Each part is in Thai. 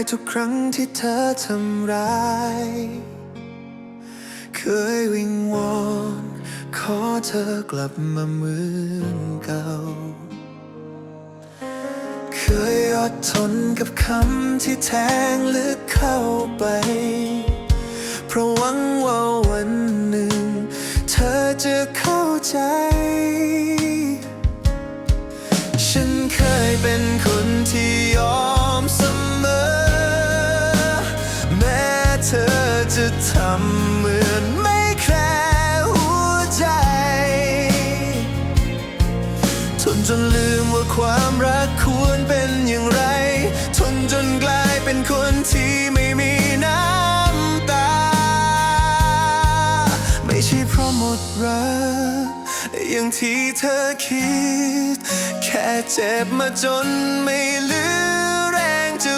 ายทุกครั้งที่เธอทำร้าย เคยวิงวอนขอเธอกลับมาเหมือนเก่า เคยอดทนกับคำที่แทงลึกเข้าไป เพราะหวังว่าวันหนึ่ง เธอจะเข้าใจ ทำเหมือนไม่แคร์หัวใจ ทนจนลืมว่าความรักควรเป็นอย่างไร ทนจนกลายเป็นคนที่ไม่มีน้ำตา ไม่ใช่เพราะหมดรัก อย่างที่เธอคิด แค่เจ็บมาจนไม่เหลือแรงจะ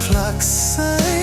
plucks.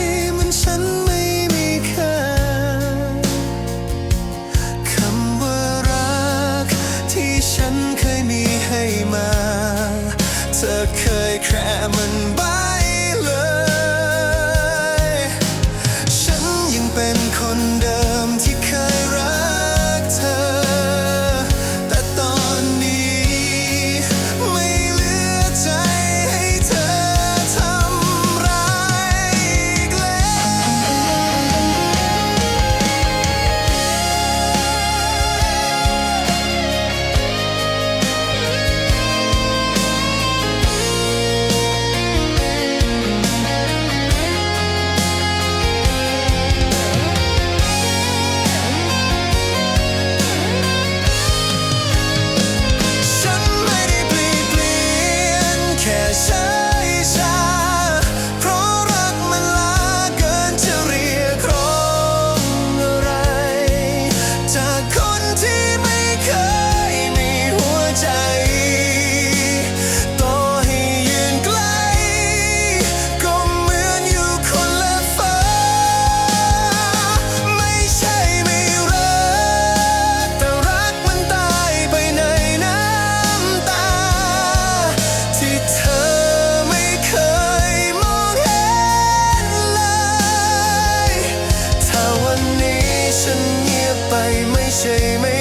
time. shame eh?